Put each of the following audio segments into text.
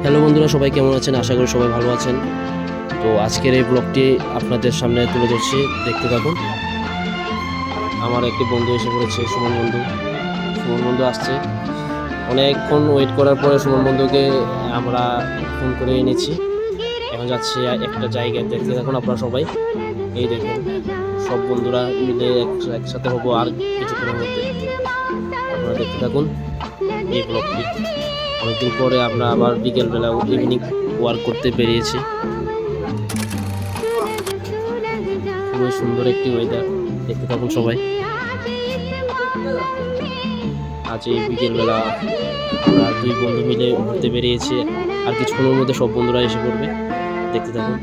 Hello বন্ধুরা, সবাই কেমন আছেন? আশা করি সবাই ভালো আছেন। তো আজকের এই ব্লগটি আপনাদের সামনে তুলে ধরছি। দেখতে থাকুন। আমার একটি বন্ধু এসে পড়েছে, সুমন বন্ধু। সুমন বন্ধু আসছে। অনেকক্ষণ ওয়েট করার পরে সুমন বন্ধুকে আমরা ফোন করে এনেছি। এখন যাচ্ছি একটা জায়গায়। দেখতে থাকুন আপনারা সবাই। এই দেখুন, সব বন্ধুরা মিলে এক- একসাথে হব আর কিছুক্ষণের মধ্যে। আপনারা দেখতে থাকুন এই ব্লগটি। অনেকদিন পরে আমরা আবার বিকেলবেলা ইভিনিং ওয়ার্ক করতে বেরিয়েছি। খুবই সুন্দর একটি ওয়েদার দেখতে থাকুন সবাই। আজ এই বিকেলবেলা আমরা দুই বন্ধু মিলে ঘুরতে বেরিয়েছি। আর কিছুক্ষণের মধ্যে সব বন্ধুরা এসে পড়বে, দেখতে থাকুন।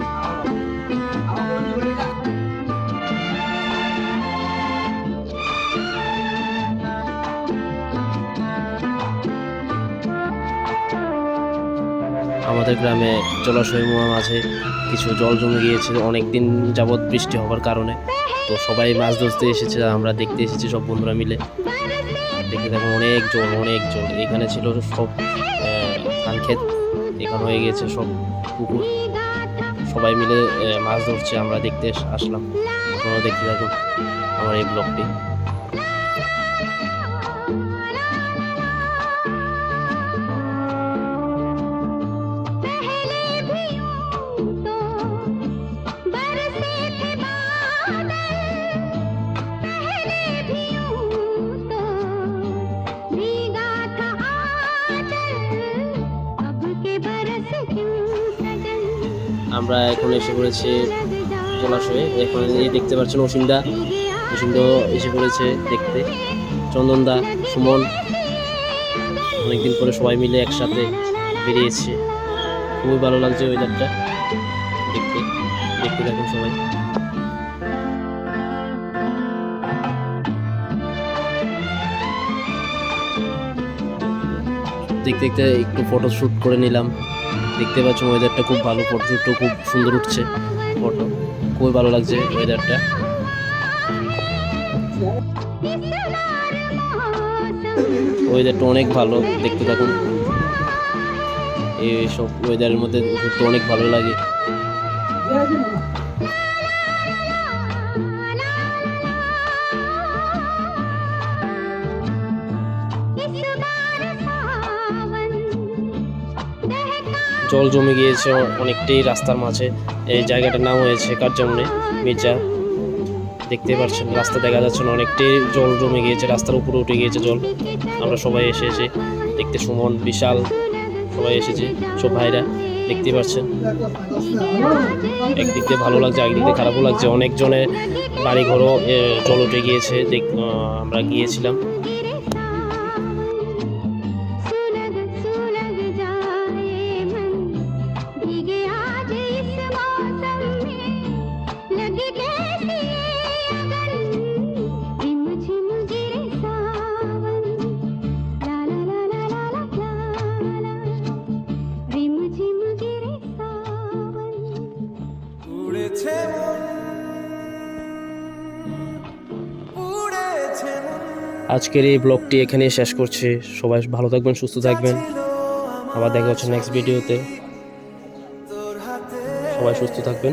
আমাদের গ্রামে জলাশয় মোয়া মাঝে কিছু জল জমে গিয়েছে, অনেক দিন যাবৎ বৃষ্টি হওয়ার কারণে। তো সবাই মাছ ধরতে এসেছে, আমরা দেখতে এসেছি সব বন্ধুরা মিলে। দেখে দেখুন অনেক জল অনেক জল। এখানে ছিল সব ধান ক্ষেত, এখানে হয়ে গেছে সব পুকুর। সবাই মিলে মাছ ধরছে, আমরা দেখতে আসলাম। আপনারা দেখতে থাকুন আমার এই ব্লগটি। আমরা এখন এসে পড়েছি জলাশয়ে। এখন এই দেখতে পাচ্ছেন অসীমদা। অসীমদা এসে পড়েছে দেখতে। চন্দনদা, সুমন। অনেকদিন পরে সবাই মিলে একসাথে বেরিয়েছে। খুবই ভালো লাগছে ওয়েদারটা দেখতে। দেখতে থাকুন সবাই। দেখতে দেখতে একটু ফটো শ্যুট করে নিলাম। দেখতে পাচ্ছ ওয়েদারটা খুব ভালো ফটোশ্যুটও খুব সুন্দর উঠছে ফটো খুবই ভালো লাগছে ওয়েদারটা ওয়েদারটা অনেক ভালো, দেখতে থাকুন। এইসব ওয়েদারের মধ্যে ঘুরতে অনেক ভালো লাগে। জল জমে গিয়েছে অনেকটাই রাস্তার মাঝে। এই জায়গাটার নাম হয়েছে কার্জামনে মির্জা। দেখতে পাচ্ছেন রাস্তা দেখা যাচ্ছে না অনেকটাই জল জমে গিয়েছে রাস্তার উপরে উঠে গিয়েছে জল। আমরা সবাই এসে এসে দেখতে সুমন বিশাল সবাই এসেছে সব ভাইরা দেখতে পাচ্ছেন। একদিক দিয়ে ভালো লাগছে একদিক দিয়ে খারাপও লাগছে। অনেকজনের বাড়ি ঘরও এ, জল উঠে গিয়েছে দেখ আমরা গিয়েছিলাম। আজকের এই ব্লগটি এখানেই শেষ করছি। সবাই ভালো থাকবেন, সুস্থ থাকবেন। আবার দেখা হচ্ছে নেক্সট ভিডিওতে সবাই সুস্থ থাকবেন।